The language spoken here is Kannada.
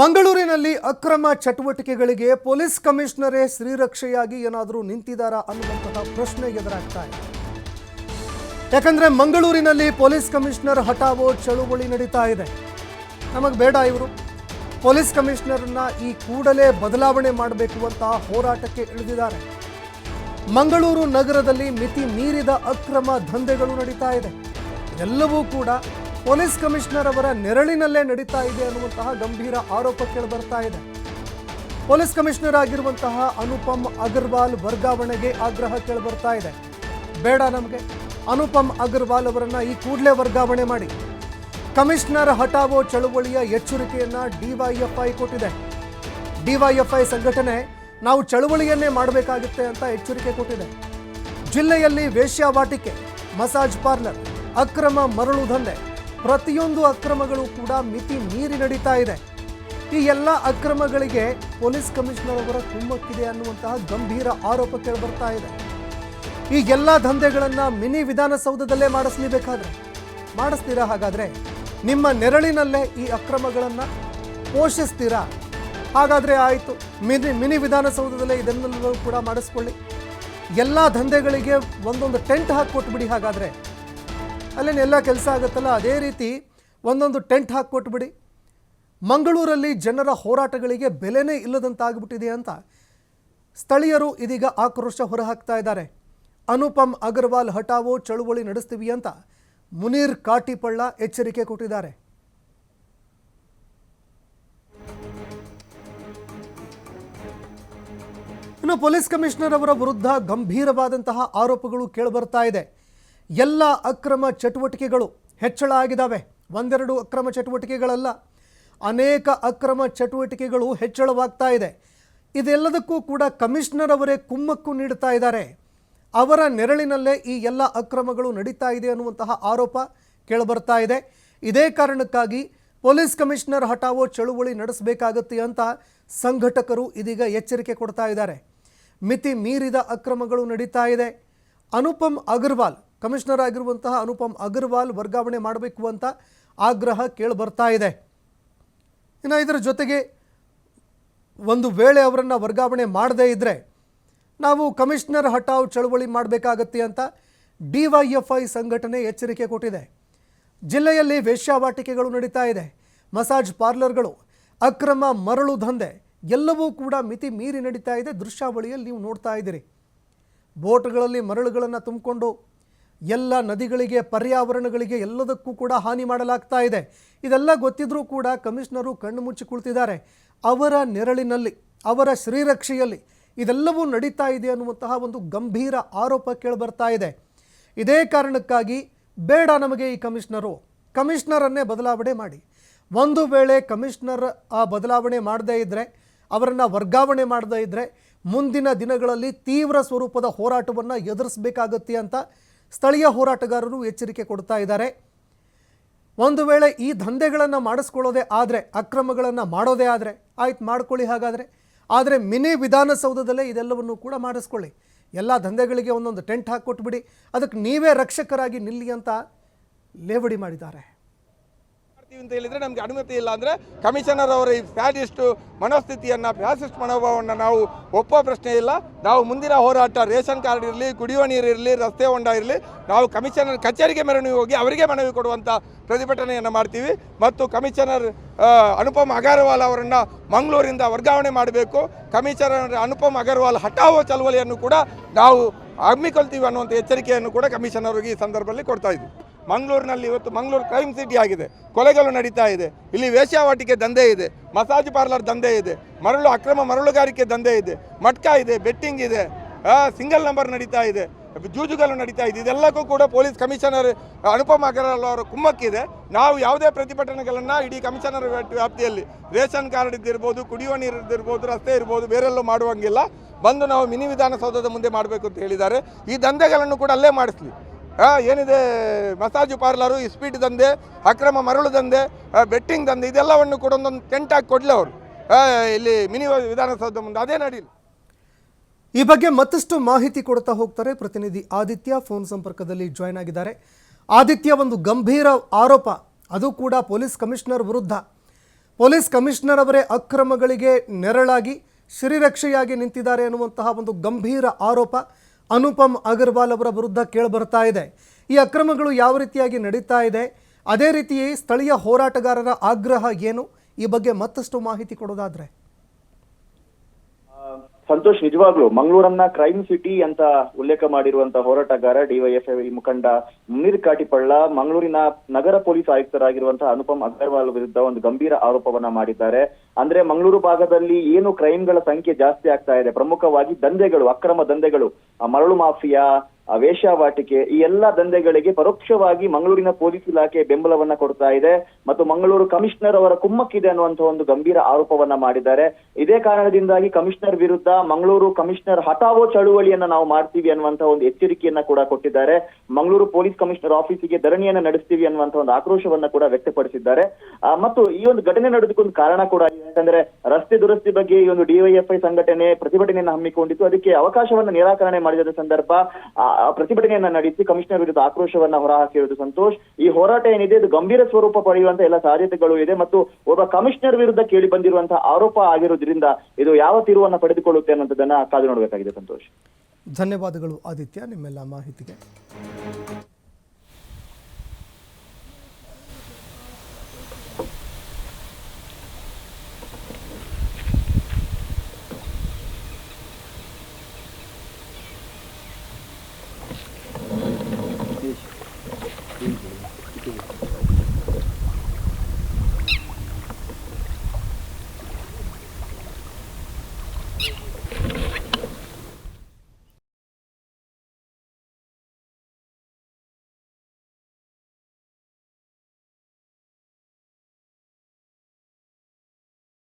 ಮಂಗಳೂರಿನಲ್ಲಿ ಅಕ್ರಮ ಚಟುವಟಿಕೆಗಳಿಗೆ ಪೊಲೀಸ್ ಕಮಿಷನರೇ ಶ್ರೀರಕ್ಷೆಯಾಗಿ ಏನಾದರೂ ನಿಂತಿದ್ದಾರಾ ಅನ್ನುವಂತಹ ಪ್ರಶ್ನೆ ಎದುರಾಗ್ತಾ ಇದೆ. ಯಾಕಂದ್ರೆ ಮಂಗಳೂರಿನಲ್ಲಿ ಪೊಲೀಸ್ ಕಮಿಷನರ್ ಹಠಾವೋ ಚಳುವಳಿ ನಡೀತಾ ಇದೆ. ನಮಗೆ ಬೇಡ ಇವರು. ಪೊಲೀಸ್ ಕಮಿಷನರ್ನ ಈ ಕೂಡಲೇ ಬದಲಾವಣೆ ಮಾಡಬೇಕು ಅಂತ ಹೋರಾಟಕ್ಕೆ ಇಳಿದಿದ್ದಾರೆ. ಮಂಗಳೂರು ನಗರದಲ್ಲಿ ಮಿತಿ ಮೀರಿದ ಅಕ್ರಮ ದಂಧೆಗಳು ನಡೀತಾ ಇದೆ. ಎಲ್ಲವೂ ಕೂಡ ಪೊಲೀಸ್ ಕಮಿಷನರ್ ಅವರ ನೆರಳಿನಲ್ಲೇ ನಡೀತಾ ಇದೆ ಅನ್ನುವಂತಹ ಗಂಭೀರ ಆರೋಪ ಕೇಳಿ ಬರ್ತಾ ಇದೆ. ಪೊಲೀಸ್ ಕಮಿಷನರ್ ಆಗಿರುವಂತಹ ಅನುಪಮ್ ಅಗರ್ವಾಲ್ ವರ್ಗಾವಣೆಗೆ ಆಗ್ರಹ ಕೇಳಿಬರ್ತಾ ಇದೆ. ಬೇಡ ನಮಗೆ. ಅನುಪಮ್ ಅಗರ್ವಾಲ್ ಅವರನ್ನ ಈ ಕೂಡಲೇ ವರ್ಗಾವಣೆ ಮಾಡಿ. ಕಮಿಷನರ್ ಹಟಾವೋ ಚಳುವಳಿಯ ಎಚ್ಚರಿಕೆಯನ್ನ ಡಿವೈಎಫ್ಐ ಕೊಟ್ಟಿದೆ. ಡಿವೈಎಫ್ಐ ಸಂಘಟನೆ ನಾವು ಚಳುವಳಿಯನ್ನೇ ಮಾಡಬೇಕಾಗುತ್ತೆ ಅಂತ ಎಚ್ಚರಿಕೆ ಕೊಟ್ಟಿದೆ. ಜಿಲ್ಲೆಯಲ್ಲಿ ವೇಶ್ಯಾವಾಟಿಕೆ, ಮಸಾಜ್ ಪಾರ್ಲರ್, ಅಕ್ರಮ ಮರಳು ದಂಧೆ ಪ್ರತಿಯೊಂದು ಅಕ್ರಮಗಳು ಕೂಡ ಮಿತಿ ಮೀರಿ ನಡೀತಾ ಇದೆ. ಈ ಎಲ್ಲ ಅಕ್ರಮಗಳಿಗೆ ಪೊಲೀಸ್ ಕಮಿಷನರ್ ಅವರ ಕುಮ್ಮಕ್ಕಿದೆ ಅನ್ನುವಂತಹ ಗಂಭೀರ ಆರೋಪ ಕೇಳಿಬರ್ತಾ ಇದೆ. ಈ ಎಲ್ಲ ದಂಧೆಗಳನ್ನ ಮಿನಿ ವಿಧಾನಸೌಧದಲ್ಲೇ ಮಾಡಿಸ್ಲೇಬೇಕಾದ್ರೆ, ಮಾಡಿಸ್ತೀರಾ ಹಾಗಾದ್ರೆ? ನಿಮ್ಮ ನೆರಳಿನಲ್ಲೇ ಈ ಅಕ್ರಮಗಳನ್ನ ಪೋಷಿಸ್ತೀರಾ? ಹಾಗಾದ್ರೆ ಆಯಿತು, ಮಿನಿ ಮಿನಿ ವಿಧಾನಸೌಧದಲ್ಲೇ ಇದನ್ನೆಲ್ಲವೂ ಕೂಡ ಮಾಡಿಸ್ಕೊಳ್ಳಿ. ಎಲ್ಲ ದಂಧೆಗಳಿಗೆ ಒಂದೊಂದು ಟೆಂಟ್ ಹಾಕಿ ಕೊಟ್ಬಿಡಿ ಹಾಗಾದ್ರೆ. ಅಲ್ಲೇನು ಎಲ್ಲ ಕೆಲಸ ಆಗುತ್ತಲ್ಲ? ಅದೇ ರೀತಿ ಒಂದೊಂದು ಟೆಂಟ್ ಹಾಕಿಕೊಟ್ಬಿಡಿ ಮಂಗಳೂರಲ್ಲಿ ಜನರ ಹೋರಾಟಗಳಿಗೆ ಬೆಲೆನೇ ಇಲ್ಲದಂತಾಗ್ಬಿಟ್ಟಿದೆ ಅಂತ ಸ್ಥಳೀಯರು ಇದೀಗ ಆಕ್ರೋಶ ಹೊರಹಾಕ್ತಾ ಇದ್ದಾರೆ. ಅನುಪಮ್ ಅಗರ್ವಾಲ್ ಹಟಾವೋ ಚಳುವಳಿ ನಡೆಸ್ತೀವಿ ಅಂತ ಮುನೀರ್ ಕಾಟಿಪಳ್ಳ ಎಚ್ಚರಿಕೆ ಕೊಟ್ಟಿದ್ದಾರೆ. ಇನ್ನು ಪೊಲೀಸ್ ಕಮಿಷನರ್ ಅವರ ವಿರುದ್ಧ ಗಂಭೀರವಾದಂತಹ ಆರೋಪಗಳು ಕೇಳಿಬರ್ತಾ ಇದೆ. ಎಲ್ಲ ಅಕ್ರಮ ಚಟುವಟಿಕೆಗಳು ಹೆಚ್ಚಳ ಆಗಿದ್ದಾವೆ. ಒಂದೆರಡು ಅಕ್ರಮ ಚಟುವಟಿಕೆಗಳಲ್ಲ, ಅನೇಕ ಅಕ್ರಮ ಚಟುವಟಿಕೆಗಳು ಹೆಚ್ಚಳವಾಗ್ತಾ ಇದೆ. ಇದೆಲ್ಲದಕ್ಕೂ ಕೂಡ ಕಮಿಷನರ್ ಅವರೇ ಕುಮ್ಮಕ್ಕು ನೀಡುತ್ತಾ ಇದ್ದಾರೆ. ಅವರ ನೆರಳಿನಲ್ಲೇ ಈ ಎಲ್ಲ ಅಕ್ರಮಗಳು ನಡೀತಾ ಇದೆ ಅನ್ನುವಂತಹ ಆರೋಪ ಕೇಳಿಬರ್ತಾ ಇದೆ. ಇದೇ ಕಾರಣಕ್ಕಾಗಿ ಪೊಲೀಸ್ ಕಮಿಷನರ್ ಹಟಾವೋ ಚಳುವಳಿ ನಡೆಸಬೇಕಾಗತ್ತೆ ಅಂತ ಸಂಘಟಕರು ಇದೀಗ ಎಚ್ಚರಿಕೆ ಕೊಡ್ತಾ ಇದ್ದಾರೆ. ಮಿತಿ ಮೀರಿದ ಅಕ್ರಮಗಳು ನಡೀತಾ ಇದೆ. ಅನುಪಮ್ ಅಗರ್ವಾಲ್ ಕಮಿಷನರ್ ಆಗಿರುವಂತಹ ಅನುಪಮ್ ಅಗರ್ವಾಲ್ ವರ್ಗಾವಣೆ ಮಾಡಬೇಕು ಅಂತ ಆಗ್ರಹ ಕೇಳಿಬರ್ತಾ ಇದೆ. ಇನ್ನು ಇದರ ಜೊತೆಗೆ ಒಂದು ವೇಳೆ ಅವರನ್ನು ವರ್ಗಾವಣೆ ಮಾಡದೇ ಇದ್ದರೆ ನಾವು ಕಮಿಷನರ್ ಹಟಾವ್ ಚಳವಳಿ ಮಾಡಬೇಕಾಗತ್ತೆ ಅಂತ ಡಿವೈಎಫ್ಐ ಸಂಘಟನೆ ಎಚ್ಚರಿಕೆ ಕೊಟ್ಟಿದೆ. ಜಿಲ್ಲೆಯಲ್ಲಿ ವೇಶ್ಯಾವಾಟಿಕೆಗಳು ನಡೀತಾ ಇದೆ. ಮಸಾಜ್ ಪಾರ್ಲರ್ಗಳು, ಅಕ್ರಮ ಮರಳು ದಂಧೆ ಎಲ್ಲವೂ ಕೂಡ ಮಿತಿ ಮೀರಿ ನಡೀತಾ ಇದೆ. ದೃಶ್ಯಾವಳಿಯಲ್ಲಿ ನೀವು ನೋಡ್ತಾ ಇದ್ದೀರಿ. ಬೋಟ್ಗಳಲ್ಲಿ ಮರಳುಗಳನ್ನು ತುಂಬಿಕೊಂಡು ಎಲ್ಲ ನದಿಗಳಿಗೆ, ಪರ್ಯಾವರಣಗಳಿಗೆ ಎಲ್ಲದಕ್ಕೂ ಕೂಡ ಹಾನಿ ಮಾಡಲಾಗ್ತಾ ಇದೆ. ಇದೆಲ್ಲ ಗೊತ್ತಿದ್ರೂ ಕೂಡ ಕಮಿಷನರು ಕಣ್ಣು ಮುಚ್ಚಿ ಕುಳಿತಿದ್ದಾರೆ. ಅವರ ನೆರಳಿನಲ್ಲಿ, ಅವರ ಶ್ರೀರಕ್ಷೆಯಲ್ಲಿ ಇದೆಲ್ಲವೂ ನಡೀತಾ ಇದೆ ಅನ್ನುವಂತಹ ಒಂದು ಗಂಭೀರ ಆರೋಪ ಕೇಳಿಬರ್ತಾ ಇದೆ. ಇದೇ ಕಾರಣಕ್ಕಾಗಿ ಬೇಡ ನಮಗೆ ಈ ಕಮಿಷನರು. ಕಮಿಷನರನ್ನೇ ಬದಲಾವಣೆ ಮಾಡಿ. ಒಂದು ವೇಳೆ ಕಮಿಷನರ್ ಆ ಬದಲಾವಣೆ ಮಾಡದೇ ಇದ್ದರೆ ಅವರನ್ನು ವರ್ಗಾವಣೆ ಮಾಡದೇ ಇದ್ದರೆ ಮುಂದಿನ ದಿನಗಳಲ್ಲಿ ತೀವ್ರ ಸ್ವರೂಪದ ಹೋರಾಟವನ್ನು ಎದುರಿಸಬೇಕಾಗತ್ತೆ ಅಂತ ಸ್ಥಳೀಯ ಹೋರಾಟಗಾರರು ಎಚ್ಚರಿಕೆ ಕೊಡ್ತಾ ಇದ್ದಾರೆ. ಒಂದು ವೇಳೆ ಈ ದಂಧೆಗಳನ್ನು ಮಾಡಿಸ್ಕೊಳ್ಳೋದೇ ಆದರೆ, ಅಕ್ರಮಗಳನ್ನು ಮಾಡೋದೇ ಆದರೆ, ಆಯ್ತು ಮಾಡ್ಕೊಳ್ಳಿ ಹಾಗಾದರೆ. ಆದರೆ ಮಿನಿ ವಿಧಾನಸೌಧದಲ್ಲೇ ಇದೆಲ್ಲವನ್ನು ಕೂಡ ಮಾಡಿಸ್ಕೊಳ್ಳಿ. ಎಲ್ಲ ದಂಧೆಗಳಿಗೆ ಒಂದೊಂದು ಟೆಂಟ್ ಹಾಕಿಕೊಟ್ಬಿಡಿ. ಅದಕ್ಕೆ ನೀವೇ ರಕ್ಷಕರಾಗಿ ನಿಲ್ಲಿ ಅಂತ ಲೇವಡಿ ಮಾಡಿದ್ದಾರೆ. ಅಂತ ಹೇಳಿದ್ರೆ ನಮ್ಗೆ ಅನುಮತಿ ಇಲ್ಲ ಅಂದ್ರೆ ಕಮಿಷನರ್ ಅವರ ಈ ಫ್ಯಾಡಿಸ್ಟ್ ಮನೋಸ್ಥಿತಿಯನ್ನ, ಫ್ಯಾಸಿಸ್ಟ್ ಮನೋಭಾವವನ್ನು ನಾವು ಒಪ್ಪೋ ಪ್ರಶ್ನೆ ಇಲ್ಲ. ನಾವು ಮುಂದಿನ ಹೋರಾಟ ರೇಷನ್ ಕಾರ್ಡ್ ಇರಲಿ, ಕುಡಿಯುವ ನೀರು ಇರಲಿ, ರಸ್ತೆ ಹೊಂಡ ಇರಲಿ, ನಾವು ಕಮಿಷನರ್ ಕಚೇರಿಗೆ ಮೆರವಣಿಗೆ ಹೋಗಿ ಅವರಿಗೆ ಮನವಿ ಕೊಡುವಂತ ಪ್ರತಿಭಟನೆಯನ್ನು ಮಾಡ್ತೀವಿ. ಮತ್ತು ಕಮಿಷನರ್ ಅನುಪಮ್ ಅಗರ್ವಾಲ್ ಅವರನ್ನ ಮಂಗಳೂರಿಂದ ವರ್ಗಾವಣೆ ಮಾಡಬೇಕು. ಕಮಿಷನರ್ ಅನುಪಮ್ ಅಗರ್ವಾಲ್ ಹಠಾವೋ ಚಳವಳಿಯನ್ನು ಕೂಡ ನಾವು ಹಮ್ಮಿಕೊಳ್ತೀವಿ ಅನ್ನುವಂಥ ಎಚ್ಚರಿಕೆಯನ್ನು ಕೂಡ ಕಮಿಷನರ್ಗೆ ಈ ಸಂದರ್ಭದಲ್ಲಿ ಕೊಡ್ತಾ ಇದ್ವಿ. ಮಂಗಳೂರಿನಲ್ಲಿ ಇವತ್ತು ಮಂಗಳೂರು ಕ್ರೈಮ್ ಸಿಟಿ ಆಗಿದೆ. ಕೊಲೆಗಳು ನಡೀತಾ ಇದೆ. ಇಲ್ಲಿ ವೇಶ್ಯಾವಾಟಿಕೆ ದಂಧೆ ಇದೆ. ಮಸಾಜ್ ಪಾರ್ಲರ್ ದಂಧೆ ಇದೆ. ಮರಳು ಅಕ್ರಮ ಮರಳುಗಾರಿಕೆ ದಂಧೆ ಇದೆ. ಮಟ್ಕ ಇದೆ, ಬೆಟ್ಟಿಂಗ್ ಇದೆ. ಸಿಂಗಲ್ ನಂಬರ್ ನಡೀತಾ ಇದೆ. ಜೂಜುಗಳು ನಡೀತಾ ಇದೆ. ಇದೆಲ್ಲಕ್ಕೂ ಕೂಡ ಪೊಲೀಸ್ ಕಮಿಷನರ್ ಅನುಪಮ ಅಗರ್ವಾಲ್ ಅವರ ಕುಮ್ಮಕ್ಕಿದೆ. ನಾವು ಯಾವುದೇ ಪ್ರತಿಭಟನೆಗಳನ್ನು ಇಡೀ ಕಮಿಷನರ್ ವ್ಯಾಪ್ತಿಯಲ್ಲಿ ರೇಷನ್ ಕಾರ್ಡ್ ಇದ್ದಿರ್ಬೋದು, ಕುಡಿಯುವ ನೀರು ಇದ್ದಿರ್ಬೋದು, ರಸ್ತೆ ಇರ್ಬೋದು, ಬೇರೆಲ್ಲೂ ಮಾಡುವಂಗಿಲ್ಲ. ಬಂದು ನಾವು ಮಿನಿ ವಿಧಾನಸೌಧದ ಮುಂದೆ ಮಾಡಬೇಕು ಅಂತ ಹೇಳಿದ್ದಾರೆ. ಈ ದಂಧೆಗಳನ್ನು ಕೂಡ ಅಲ್ಲೇ ಮಾಡಿಸ್ಲಿ. ಏನಿದೆ, ಮಸಾಜು ಪಾರ್ಲರು, ಈ ದಂಧೆ, ಅಕ್ರಮ ಮರಳು ದಂಧೆ ಬೆಟ್ಟಿಂಗ್ ದಂಧೆ, ಇದೆಲ್ಲವನ್ನು ಕೂಡ ಒಂದೊಂದು ಟೆಂಟ್ ಹಾಕಿ ಕೊಡಲಿ ಅವರು. ಇಲ್ಲಿ ಮಿನಿ ವಿಧಾನಸೌಧ ಮುಂದೆ ಅದೇ ನಡೀಲಿ. ಈ ಬಗ್ಗೆ ಮತ್ತಷ್ಟು ಮಾಹಿತಿ ಕೊಡ್ತಾ ಹೋಗ್ತಾರೆ ಪ್ರತಿನಿಧಿ ಆದಿತ್ಯ. ಫೋನ್ ಸಂಪರ್ಕದಲ್ಲಿ ಜಾಯ್ನ್ ಆಗಿದ್ದಾರೆ. ಆದಿತ್ಯ, ಒಂದು ಗಂಭೀರ ಆರೋಪ. ಅದು ಕೂಡ ಪೊಲೀಸ್ ಕಮಿಷನರ್ ವಿರುದ್ಧ. ಪೊಲೀಸ್ ಕಮಿಷನರ್ ಅವರೇ ಅಕ್ರಮಗಳಿಗೆ ನೆರಳಾಗಿ, ಶ್ರೀರಕ್ಷೆಯಾಗಿ ನಿಂತಿದ್ದಾರೆ ಎನ್ನುವಂತಹ ಒಂದು ಗಂಭೀರ ಆರೋಪ. ಅನುಪಮ್ ಅಗರ್ವಾಲ್ ಅವರ ವಿರುದ್ಧ ಕೇಳಿಬರ್ತಾ ಇದೆ. ಈ ಅಕ್ರಮಗಳು ಯಾವ ರೀತಿಯಾಗಿ ನಡೀತಾ ಇದೆ? ಅದೇ ರೀತಿಯೇ ಸ್ಥಳೀಯ ಹೋರಾಟಗಾರರ ಆಗ್ರಹ ಏನು? ಈ ಬಗ್ಗೆ ಮತ್ತಷ್ಟು ಮಾಹಿತಿ ಕೊಡೋದಾದ್ರೆ. ಸಂತೋಷ್, ನಿಜವಾಗ್ಲು ಮಂಗಳೂರನ್ನ ಕ್ರೈಮ್ ಸಿಟಿ ಅಂತ ಉಲ್ಲೇಖ ಮಾಡಿರುವಂತಹ ಹೋರಾಟಗಾರ ಡಿವೈಎಫ್ಐ ಮುಖಂಡ ಮುನೀರ್ ಕಾಟಿಪಳ್ಳ, ಮಂಗಳೂರಿನ ನಗರ ಪೊಲೀಸ್ ಆಯುಕ್ತರಾಗಿರುವಂತಹ ಅನುಪಮ್ ಅಗರ್ವಾಲ್ ವಿರುದ್ಧ ಒಂದು ಗಂಭೀರ ಆರೋಪವನ್ನ ಮಾಡಿದ್ದಾರೆ. ಅಂದ್ರೆ ಮಂಗಳೂರು ಭಾಗದಲ್ಲಿ ಏನು ಕ್ರೈಮ್ಗಳ ಸಂಖ್ಯೆ ಜಾಸ್ತಿ ಆಗ್ತಾ ಇದೆ, ಪ್ರಮುಖವಾಗಿ ದಂಧೆಗಳು, ಅಕ್ರಮ ದಂಧೆಗಳು ಮರಳು ಮಾಫಿಯಾ ವೇಶ್ಯಾವಾಟಿಕೆ ಈ ಎಲ್ಲಾ ದಂಧೆಗಳಿಗೆ ಪರೋಕ್ಷವಾಗಿ ಮಂಗಳೂರಿನ ಪೊಲೀಸ್ ಇಲಾಖೆ ಬೆಂಬಲವನ್ನ ಕೊಡ್ತಾ ಇದೆ ಮತ್ತು ಮಂಗಳೂರು ಕಮಿಷನರ್ ಅವರ ಕುಮ್ಮಕ್ಕಿದೆ ಅನ್ನುವಂತಹ ಒಂದು ಗಂಭೀರ ಆರೋಪವನ್ನ ಮಾಡಿದ್ದಾರೆ. ಇದೇ ಕಾರಣದಿಂದಾಗಿ ಕಮಿಷನರ್ ವಿರುದ್ಧ ಮಂಗಳೂರು ಕಮಿಷನರ್ ಹಠಾವೋ ಚಳುವಳಿಯನ್ನ ನಾವು ಮಾಡ್ತೀವಿ ಅನ್ನುವಂತಹ ಒಂದು ಎಚ್ಚರಿಕೆಯನ್ನ ಕೂಡ ಕೊಟ್ಟಿದ್ದಾರೆ. ಮಂಗಳೂರು ಪೊಲೀಸ್ ಕಮಿಷನರ್ ಆಫೀಸಿಗೆ ಧರಣಿಯನ್ನ ನಡೆಸ್ತೀವಿ ಅನ್ನುವಂತಹ ಒಂದು ಆಕ್ರೋಶವನ್ನ ಕೂಡ ವ್ಯಕ್ತಪಡಿಸಿದ್ದಾರೆ. ಮತ್ತು ಈ ಒಂದು ಘಟನೆ ನಡೆದಕ್ಕೊಂದು ಕಾರಣ ಕೂಡ. ಯಾಕಂದ್ರೆ ರಸ್ತೆ ದುರಸ್ತಿ ಬಗ್ಗೆ ಈ ಒಂದು ಡಿವೈಎಫ್ಐ ಸಂಘಟನೆ ಪ್ರತಿಭಟನೆಯನ್ನ ಹಮ್ಮಿಕೊಂಡಿತ್ತು. ಅದಕ್ಕೆ ಅವಕಾಶವನ್ನ ನಿರಾಕರಣೆ ಮಾಡಿದ ಸಂದರ್ಭ ಪ್ರತಿಭಟನೆಯನ್ನ ನಡೆಸಿ ಕಮಿಷನರ್ ವಿರುದ್ಧ ಆಕ್ರೋಶವನ್ನ ಹೊರಹಾಕಿರುವುದು ಸಂತೋಷ್. ಈ ಹೋರಾಟ ಏನಿದೆ, ಇದು ಗಂಭೀರ ಸ್ವರೂಪ ಪಡೆಯುವಂತ ಎಲ್ಲ ಸಾಧ್ಯತೆಗಳು ಇದೆ ಮತ್ತು ಒಬ್ಬ ಕಮಿಷನರ್ ವಿರುದ್ಧ ಕೇಳಿ ಬಂದಿರುವಂತಹ ಆರೋಪ ಆಗಿರುವುದರಿಂದ ಇದು ಯಾವ ತಿರುವನ್ನ ಪಡೆದುಕೊಳ್ಳುತ್ತೆ ಅನ್ನೋದನ್ನ ಕಾದು ನೋಡಬೇಕಾಗಿದೆ ಸಂತೋಷ್. ಧನ್ಯವಾದಗಳು ಆದಿತ್ಯ, ನಿಮ್ಮೆಲ್ಲ ಮಾಹಿತಿಗೆ.